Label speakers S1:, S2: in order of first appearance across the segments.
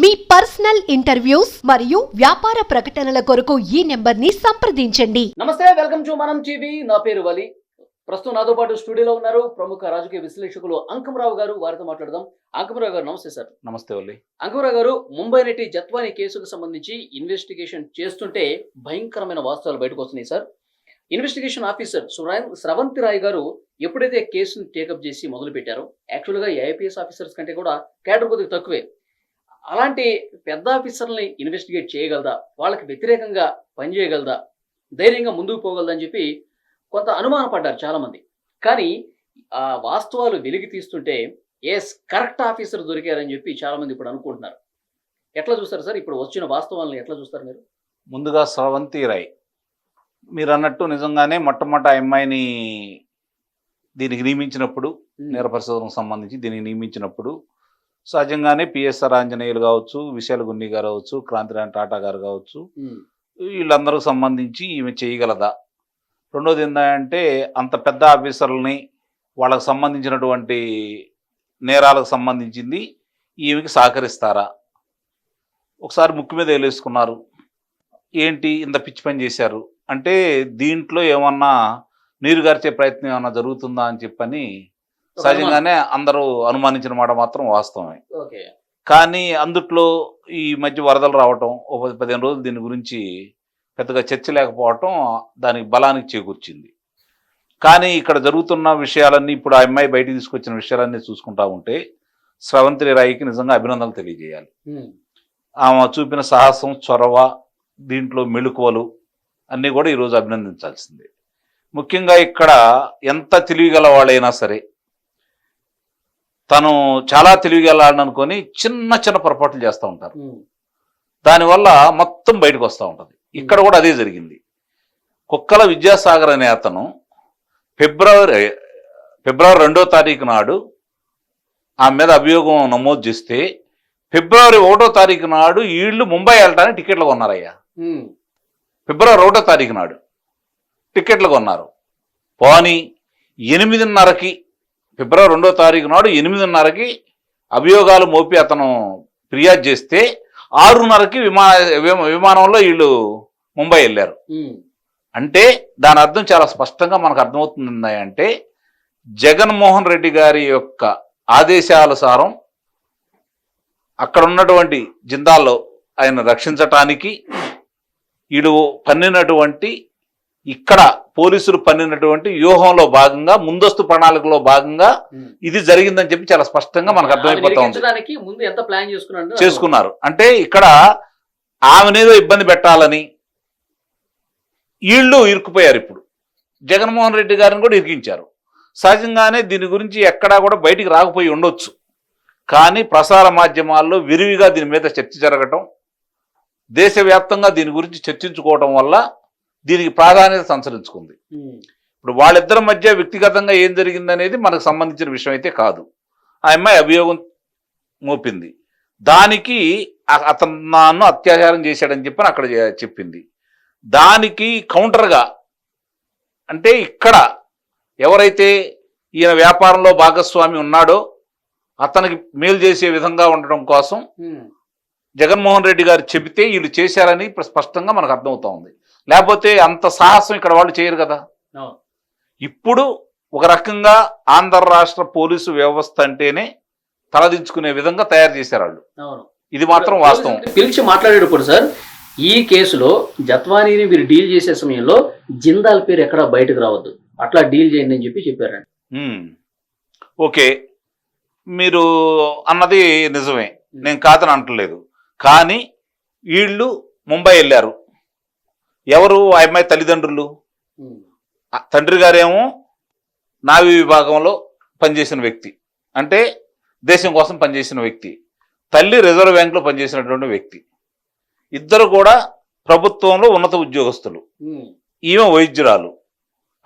S1: మీ personal interviews మరియు వ్యాపార ప్రకటనల కొరకు ఈ నెంబర్ని సంప్రదించండి.
S2: నమస్తే వెల్కమ్ టు మనం టీవీ. నా పేరు వలి. ప్రస్తుతం నాతో పాటు స్టూడియోలో ఉన్నారు ప్రముఖ రాజకీయ విశ్లేషకులు అంకమరావు గారు. వారితో మాట్లాడదాం. అంకమరావు గారు నమస్తే సార్.
S3: నమస్తే ఒల్లి
S2: అంకమరావు గారు ముంబై నటి జత్వాని కేసుకు సంబంధించి ఇన్వెస్టిగేషన్ చేస్తుంటే భయంకరమైన వాస్తవాలు బయటకు వస్తున్నాయి sir. Investigation officer Sravanthi Roy garu ఎప్పుడైతే కేసును టేకప్ చేసి మొదలు పెట్టారో యాక్చువల్గా ఐపీఎస్ ఆఫీసర్స్ కంటే కూడా క్యాడర్ కొద్దిగా తక్కువే. అలాంటి పెద్ద ఆఫీసర్ని ఇన్వెస్టిగేట్ చేయగలదా? వాళ్ళకి వ్యతిరేకంగా పనిచేయగలదా? ధైర్యంగా ముందుకు పోగలదని చెప్పి కొంత అనుమాన పడ్డారు చాలామంది. కానీ ఆ వాస్తవాలు వెలికి తీస్తుంటే ఎస్ కరెక్ట్ ఆఫీసర్ దొరికారని చెప్పి చాలామంది ఇప్పుడు అనుకుంటున్నారు. ఎట్లా చూస్తారు సార్? ఇప్పుడు వచ్చిన వాస్తవాలను ఎట్లా చూస్తారు మీరు?
S3: ముందుగా స్రవంతి రాయ్. మీరు అన్నట్టు నిజంగానే మొట్టమొదట ఆ అమ్మాయిని దీనికి నియమించినప్పుడు నేర పరిశోధనకు సంబంధించి దీనికి నియమించినప్పుడు సహజంగానే పిఎస్ఆర్ ఆంజనేయులు కావచ్చు విశాల గున్ని గారు కావచ్చు క్రాంతిరాయణ టాటా గారు కావచ్చు
S2: ఉమ్,
S3: వీళ్ళందరికి సంబంధించి ఈమె చేయగలదా? రెండోది ఏంటంటే అంత పెద్ద ఆఫీసర్లని వాళ్ళకి సంబంధించినటువంటి నేరాలకు సంబంధించింది ఈమెకి సహకరిస్తారా? ఒకసారి ముక్కు మీద వేలేసుకున్నారు. ఏంటి ఇంత పిచ్చి పని చేశారు? అంటే దీంట్లో ఏమన్నా నీరు గార్చే ప్రయత్నం ఏమన్నా జరుగుతుందా అని చెప్పని సహజంగానే అందరూ అనుమానించిన మాట మాత్రం వాస్తవమే. కానీ అందుట్లో ఈ మధ్య వరదలు రావటం ఒక పది పదిహేను రోజులు దీని గురించి పెద్దగా చర్చ లేకపోవటం దానికి బలానికి చేకూర్చింది. కానీ ఇక్కడ జరుగుతున్న విషయాలన్నీ ఇప్పుడు ఆ అమ్మాయి బయటికి తీసుకొచ్చిన విషయాలన్నీ చూసుకుంటా ఉంటే స్రవంతి రాయికి నిజంగా అభినందనలు తెలియజేయాలి. ఆమె చూపిన సాహసం చొరవ దీంట్లో మెళుకువలు అన్నీ కూడా ఈరోజు అభినందించాల్సిందే. ముఖ్యంగా ఇక్కడ ఎంత తెలివిగల వాళ్ళైనా సరే తను చాలా తెలివిగలని అనుకొని చిన్న చిన్న పొరపాట్లు చేస్తూ ఉంటారు. దానివల్ల మొత్తం బయటకు వస్తూ ఉంటుంది. ఇక్కడ కూడా అదే జరిగింది. కుక్కల విద్యాసాగర్ అనే అతను ఫిబ్రవరి ఫిబ్రవరి రెండో తారీఖు నాడు ఆమె మీద అభియోగం నమోదు చేస్తే ఫిబ్రవరి ఒకటో తారీఖు నాడు వీళ్ళు ముంబై వెళ్ళడానికి టికెట్లు కొన్నారయ్యా. ఫిబ్రవరి ఒకటో తారీఖు నాడు టికెట్లు కొన్నారు. పోనీ ఎనిమిదిన్నరకి ఫిబ్రవరి రెండో తారీఖు నాడు ఎనిమిదిన్నరకి అభియోగాలు మోపి అతను ఫిర్యాదు చేస్తే ఆరున్నరకి విమా విమ- విమానంలో వీళ్ళు ముంబై వెళ్ళారు. అంటే దాని అర్థం చాలా స్పష్టంగా మనకు అర్థమవుతుంది అంటే జగన్మోహన్ రెడ్డి గారి యొక్క ఆదేశానుసారం అక్కడ ఉన్నటువంటి జిందాల్లో ఆయన రక్షించటానికి వీడు పన్నినటువంటి ఇక్కడ పోలీసులు పన్నినటువంటి వ్యూహంలో భాగంగా ముందస్తు ప్రణాళికలో భాగంగా. ఇది జరిగిందని చెప్పి చాలా స్పష్టంగా మనకు అర్థమైపోతా ఉంది. చేసుకున్నారు. అంటే ఇక్కడ ఆమెనేదో ఇబ్బంది పెట్టాలని వీళ్ళు ఇరుక్కుపోయారు ఇప్పుడు. జగన్మోహన్ రెడ్డి గారిని కూడా ఇరికించారు. సహజంగానే దీని గురించి ఎక్కడా కూడా బయటికి రాకపోయి ఉండొచ్చు. కానీ ప్రసార మాధ్యమాల్లో విరివిగా దీని మీద చర్చ జరగటం దేశవ్యాప్తంగా దీని గురించి చర్చించుకోవటం వల్ల దీనికి ప్రాధాన్యత సంచరించుకుంది. ఇప్పుడు వాళ్ళిద్దరి మధ్య వ్యక్తిగతంగా ఏం జరిగిందనేది మనకు సంబంధించిన విషయం అయితే కాదు. ఆ అమ్మాయి అభియోగం మోపింది. దానికి అతను నన్ను అత్యాచారం చేశాడని చెప్పని అక్కడ చెప్పింది. దానికి కౌంటర్గా అంటే ఇక్కడ ఎవరైతే ఈయన వ్యాపారంలో భాగస్వామి ఉన్నాడో అతనికి మేలు చేసే విధంగా ఉండడం కోసం జగన్మోహన్ రెడ్డి గారు చెబితే వీళ్ళు చేశారని స్పష్టంగా మనకు అర్థమవుతా ఉంది. లేకపోతే అంత సాహసం ఇక్కడ వాళ్ళు చేయరు కదా. ఇప్పుడు ఒక రకంగా ఆంధ్ర రాష్ట్ర పోలీసు వ్యవస్థ అంటేనే తలదించుకునే విధంగా తయారు చేశారు వాళ్ళు. ఇది మాత్రం వాస్తవం.
S2: పిలిచి మాట్లాడేటప్పుడు సార్ ఈ కేసులో జత్వానీని మీరు డీల్ చేసే సమయంలో జిందాల్ పేరు ఎక్కడ బయటకు రావద్దు. అట్లా డీల్ చేయండి అని చెప్పి చెప్పారండి.
S3: ఓకే మీరు అన్నది నిజమే. నేను కాదని అంటలేదు. కానీ వీళ్ళు ముంబై వెళ్ళారు. ఎవరు ఆ అమ్మాయి తల్లిదండ్రులు? తండ్రి గారేమో నావీ విభాగంలో పనిచేసిన వ్యక్తి. అంటే దేశం కోసం పనిచేసిన వ్యక్తి. తల్లి రిజర్వ్ బ్యాంక్లో పనిచేసినటువంటి వ్యక్తి. ఇద్దరు కూడా ప్రభుత్వంలో ఉన్నత ఉద్యోగస్తులు. ఈమె వైద్యురాలు.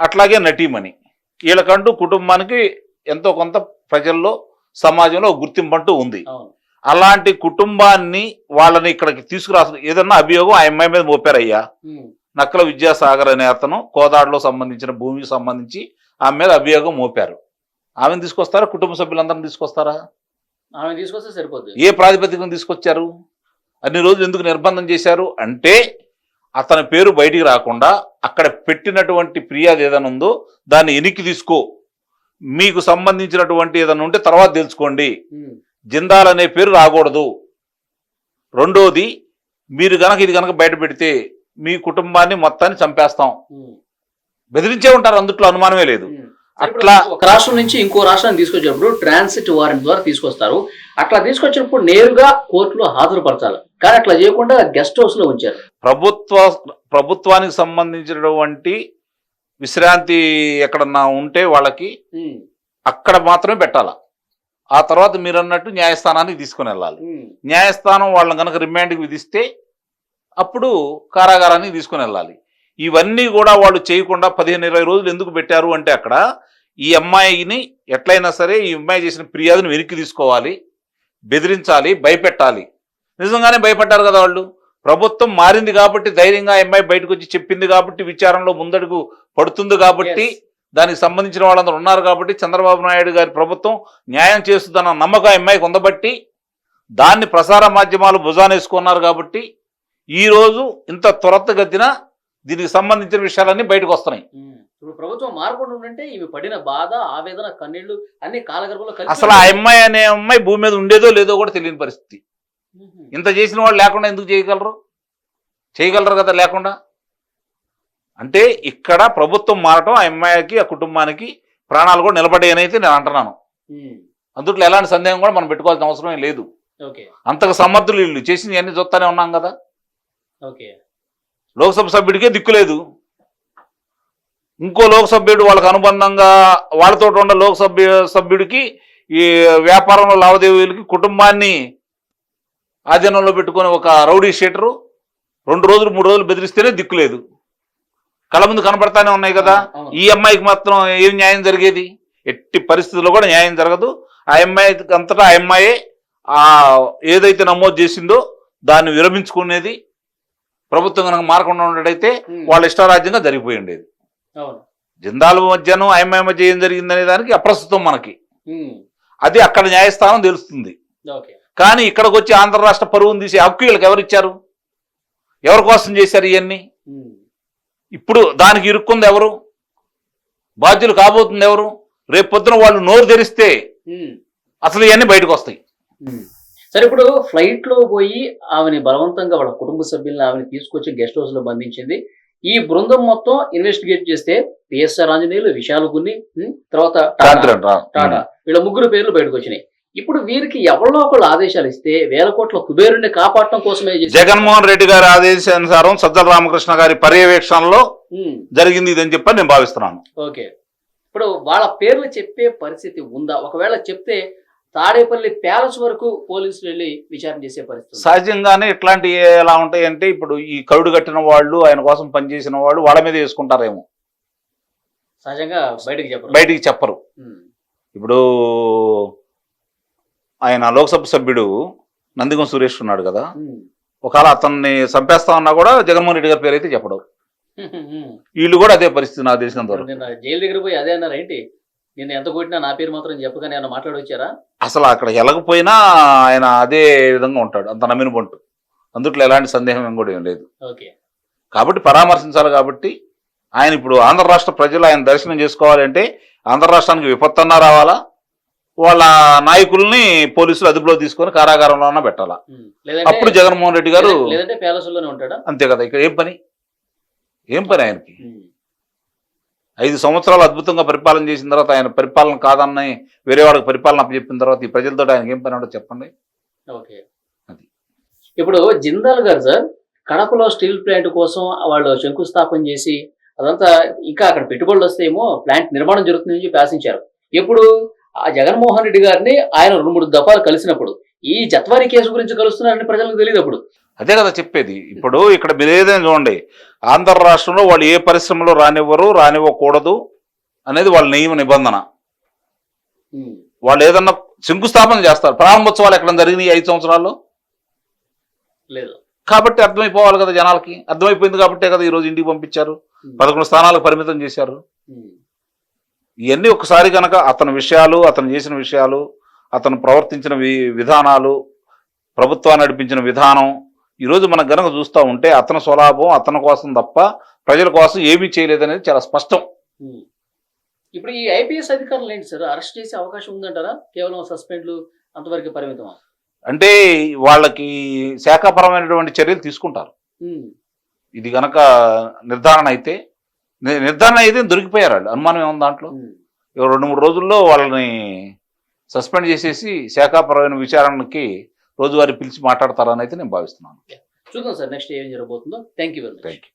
S3: అట్లాగే నటీమణి. వీళ్ళకంటూ కుటుంబానికి ఎంతో కొంత ప్రజల్లో సమాజంలో గుర్తింపు అంటూ ఉంది. అలాంటి కుటుంబాన్ని వాళ్ళని ఇక్కడికి తీసుకురా ఏదన్నా అభియోగం ఆ అమ్మాయి మీద మోపారయ్యా. నక్కల విద్యాసాగర్ అనే అతను కోదాడులో సంబంధించిన భూమికి సంబంధించి ఆమె మీద అభియోగం మోపారు. ఆమెను తీసుకొస్తారా? కుటుంబ సభ్యులందరిని తీసుకొస్తారా?
S2: ఆమె తీసుకొస్తే సరిపోద్ది.
S3: ఏ ప్రాతిపదికన తీసుకొచ్చారు? అన్ని రోజులు ఎందుకు నిర్బంధం చేశారు? అంటే అతని పేరు బయటికి రాకుండా అక్కడ పెట్టినటువంటి ఫిర్యాదు ఏదైనా ఉందో దాన్ని ఎనికి తీసుకో. మీకు సంబంధించినటువంటి ఏదైనా ఉంటే తర్వాత తెలుసుకోండి. జిందాల్ అనే పేరు రాకూడదు. రెండోది మీరు గనక ఇది గనక బయట పెడితే మీ కుటుంబాన్ని మొత్తాన్ని చంపేస్తాం. బెదిరించే ఉంటారు అందుట్లో అనుమానమే లేదు. అట్లా
S2: ఒక రాష్ట్రం నుంచి ఇంకో రాష్ట్రాన్ని తీసుకొచ్చినప్పుడు ట్రాన్సిట్ వారెంట్ ద్వారా తీసుకొస్తారు. అట్లా తీసుకొచ్చినప్పుడు నేరుగా కోర్టులో హాజరుపరచాలి. కానీ అట్లా చేయకుండా గెస్ట్ హౌస్లో ఉంచారు.
S3: ప్రభుత్వ ప్రభుత్వానికి సంబంధించినటువంటి విశ్రాంతి ఎక్కడన్నా ఉంటే వాళ్ళకి అక్కడ మాత్రమే పెట్టాల? ఆ తర్వాత మీరు అన్నట్టు న్యాయస్థానానికి తీసుకుని వెళ్ళాలి. న్యాయస్థానం వాళ్ళని కనుక రిమాండ్కి విధిస్తే అప్పుడు కారాగారానికి తీసుకుని వెళ్ళాలి. ఇవన్నీ కూడా వాళ్ళు చేయకుండా పదిహేను ఇరవై రోజులు ఎందుకు పెట్టారు అంటే అక్కడ ఈ అమ్మాయిని ఎట్లయినా సరే ఈ అమ్మాయి చేసిన ఫిర్యాదును వెనక్కి తీసుకోవాలి బెదిరించాలి భయపెట్టాలి. నిజంగానే భయపడ్డారు కదా వాళ్ళు. ప్రభుత్వం మారింది కాబట్టి ధైర్యంగా అమ్మాయి బయటకు వచ్చి చెప్పింది కాబట్టి విచారణలో ముందడుగు పడుతుంది కాబట్టి. దానికి సంబంధించిన వాళ్ళందరూ ఉన్నారు కాబట్టి చంద్రబాబు నాయుడు గారి ప్రభుత్వం న్యాయం చేస్తుందన్న నమ్మకం అమ్మాయికి ఉందబట్టి దాన్ని ప్రసార మాధ్యమాలు భుజానేసుకున్నారు కాబట్టి ఈ రోజు ఇంత త్వరతగతిన దీనికి సంబంధించిన విషయాలన్నీ బయటకు వస్తున్నాయి.
S2: ఇప్పుడు ప్రభుత్వం మారకుండా ఉండంటే ఇవి పడిన బాధ ఆవేదన కన్నీళ్ళు అన్ని కాలగర్భంలో
S3: అసలు ఆ అమ్మాయి అనే అమ్మాయి భూమి మీద ఉండేదో లేదో కూడా తెలియని పరిస్థితి. ఇంత చేసిన వాళ్ళు లేకుండా ఎందుకు చేయగలరు? చేయగలరు కదా లేకుండా? అంటే ఇక్కడ ప్రభుత్వం మారటం ఆ అమ్మాయికి ఆ కుటుంబానికి ప్రాణాలు కూడా నిలబడ్డాయని అయితే నేను అంటున్నాను. అందుట్లో ఎలాంటి సందేహం కూడా మనం పెట్టుకోవాల్సిన అవసరం ఏం లేదు. అంతకు సమర్థులు వీళ్ళు. చేసింది అన్ని చూస్తానే ఉన్నాం కదా.
S2: ఓకే.
S3: లోక్సభ సభ్యుడికే దిక్కులేదు ఇంకో లోక్సభ్యుడు వాళ్ళకి అనుబంధంగా వాళ్ళతో ఉన్న లోక్సభ్య సభ్యుడికి ఈ వ్యాపారంలో లావాదేవీలకి కుటుంబాన్ని ఆధీనంలో పెట్టుకొని ఒక రౌడీ షీటరు రెండు రోజులు మూడు రోజులు బెదిరిస్తేనే దిక్కులేదు కళ్ళ ముందు కనపడతానే ఉన్నాయి కదా. ఈ అమ్మాయికి మాత్రం ఏం న్యాయం జరిగేది? ఎట్టి పరిస్థితుల్లో కూడా న్యాయం జరగదు. ఆ అమ్మాయికి అంతటా ఆ అమ్మాయే ఆ ఏదైతే నమోదు చేసిందో దాన్ని విరమించుకునేది ప్రభుత్వం కనుక మారకుండా
S2: ఉమ్,
S3: వాళ్ళ ఇష్టారాజ్యంగా జరిగిపోయి ఉండేది. జిందాల్ మధ్యను ఆ అమ్మాయి మధ్య ఏం జరిగిందనే దానికి అప్రస్తుతం మనకి. అది అక్కడ న్యాయస్థానం తెలుస్తుంది. కానీ ఇక్కడికి వచ్చి ఆంధ్ర రాష్ట్ర పరువును తీసే హక్కు వీళ్ళకి ఎవరు ఇచ్చారు ఎవరి కోసం చేశారు ఇవన్నీ? ఇప్పుడు దానికి ఇరుక్కుంది ఎవరు? బాధ్యులు కాబోతుంది ఎవరు? రేపు పొద్దున వాళ్ళు నోరు తెరిస్తే. అసలు ఇవన్నీ బయటకు వస్తాయి.
S2: సరే ఇప్పుడు ఫ్లైట్లో పోయి ఆమెని బలవంతంగా వాళ్ళ కుటుంబ సభ్యులను ఆమెను తీసుకొచ్చి గెస్ట్ హౌస్లో బంధించింది. ఈ బృందం మొత్తం ఇన్వెస్టిగేట్ చేస్తే పిఎస్ఆర్ ఆంజనేయులు విశాల్ గున్ని ఉమ్, తర్వాత. టాటా. వీళ్ళ ముగ్గురు పేర్లు బయటకు వచ్చినాయి. ఇప్పుడు వీరికి ఎవరిలో ఒకళ్ళు ఆదేశాలు ఇస్తే వేల కోట్ల కుబేరుని కాపాడటం కోసమే
S3: జగన్మోహన్ రెడ్డి గారి ఆదేశానుసారం సజ్జల రామకృష్ణ గారి పర్యవేక్షణలో జరిగింది ఇదని చెప్పని నేను భావిస్తున్నాను.
S2: ఓకే. ఇప్పుడు వాళ్ళ పేర్లు చెప్పే పరిస్థితి ఉందా? ఒకవేళ చెప్తే తాడేపల్లి ప్యాలెస్ వరకు పోలీసులు వెళ్ళి విచారణ చేసే పరిస్థితి?
S3: సహజంగానే ఇట్లాంటి ఎలా ఉంటాయి అంటే ఇప్పుడు ఈ కరుడు కట్టిన వాళ్ళు ఆయన కోసం పనిచేసిన వాళ్ళు వాళ్ళ మీద వేసుకుంటారేమో.
S2: సహజంగా బయటకు చెప్పరు.
S3: బయటికి చెప్పరు. ఇప్పుడు ఆయన లోక్సభ సభ్యుడు నందిగం సురేష్ ఉన్నాడు కదా. ఒకవేళ అతన్ని చంపేస్తా ఉన్నా కూడా జగన్మోహన్ రెడ్డి గారి పేరు అయితే చెప్పడు. వీళ్ళు కూడా అదే పరిస్థితి నాకు తెలిసినంత వరకు.
S2: జైలు దగ్గర పోయి అదే అన్నారు ఏంటి? నేను ఎంత కొట్టినా నా పేరు మాత్రం చెప్పగానే ఏమన్నా మాట్లాడొచ్చారా?
S3: అసలు అక్కడ వెళ్ళకపోయినా ఆయన అదే విధంగా ఉంటాడు అంత నమ్మిన పంటు అందుట్లో ఎలాంటి సందేహం ఏం కూడా ఏం లేదు.
S2: ఓకే.
S3: కాబట్టి పరామర్శించాలి కాబట్టి ఆయన ఇప్పుడు ఆంధ్ర రాష్ట్ర ప్రజలు ఆయన దర్శనం చేసుకోవాలంటే ఆంధ్ర రాష్ట్రానికి విపత్తన్నా రావాలా? వాళ్ళ నాయకుల్ని పోలీసులు అదుపులో తీసుకొని కారాగారంలోనే పెట్టాలా? అప్పుడు జగన్మోహన్ రెడ్డి గారు అంతే కదా ఇక్కడ ఏం పని? ఏం పని ఆయనకి? ఐదు సంవత్సరాలు అద్భుతంగా పరిపాలన చేసిన తర్వాత ఆయన పరిపాలన కాదన్న వేరే వాళ్ళకి పరిపాలన అప్పచెప్పిన తర్వాత ఈ ప్రజలతో ఆయనకి ఏం పని ఉండదు చెప్పండి. అది.
S2: ఇప్పుడు జిందాల్ గారు సార్ కడపలో స్టీల్ ప్లాంట్ కోసం వాళ్ళు శంకుస్థాపన చేసి అదంతా ఇంకా అక్కడ పెట్టుబడులు వస్తేమో ప్లాంట్ నిర్మాణం జరుగుతుందని చెప్పి ఆశించారు. ఇప్పుడు ఆ జగన్మోహన్ రెడ్డి గారిని ఆయన రెండు మూడు దఫాలు కలిసినప్పుడు ఈ జత్వారీ కేసు గురించి కలుస్తున్నారని ప్రజలకు తెలియదు అప్పుడు
S3: అదే కదా చెప్పేది. ఇప్పుడు ఇక్కడ మీరు ఏదైనా చూడండి ఆంధ్ర రాష్ట్రంలో వాళ్ళు ఏ పరిశ్రమలో రానివ్వరు రానివ్వకూడదు అనేది వాళ్ళ నియమ నిబంధన. వాళ్ళు ఏదన్నా శంకుస్థాపన చేస్తారు. ప్రారంభోత్సవాలు ఎక్కడ జరిగినాయి ఐదు సంవత్సరాల్లో?
S2: లేదు.
S3: కాబట్టి అర్థమైపోవాలి కదా జనాలకి. అర్థమైపోయింది కాబట్టే కదా ఈ రోజు ఇంటికి పంపించారు. పదకొండు స్థానాలకు పరిమితం చేశారు. ఇవన్నీ ఒకసారి కనుక అతని విషయాలు అతను చేసిన విషయాలు అతను ప్రవర్తించిన విధానాలు ప్రభుత్వాన్ని నడిపించిన విధానం ఈరోజు మనం గనక చూస్తూ ఉంటే అతని స్వలాభం అతని కోసం తప్ప ప్రజల కోసం ఏమీ చేయలేదనేది చాలా స్పష్టం.
S2: ఇప్పుడు ఈ ఐపీఎస్ అధికారులు ఏంటి సార్? అరెస్ట్ చేసే అవకాశం ఉందంటారా? కేవలం సస్పెండ్లు అంతవరకు పరిమితమా?
S3: అంటే వాళ్ళకి శాఖాపరమైనటువంటి చర్యలు తీసుకుంటారు. ఇది గనక నిర్ధారణ అయితే నిర్ధారణ అయితే దొరికిపోయారు వాళ్ళు. అనుమానం ఏముంది దాంట్లో? రెండు మూడు రోజుల్లో వాళ్ళని సస్పెండ్ చేసేసి శాఖాపరమైన విచారణకి రోజువారీ పిలిచి మాట్లాడతారని అయితే నేను భావిస్తున్నాను.
S2: చూద్దాం సార్ నెక్స్ట్ ఏం జరగబోతుందో. Thank you very much
S3: thank you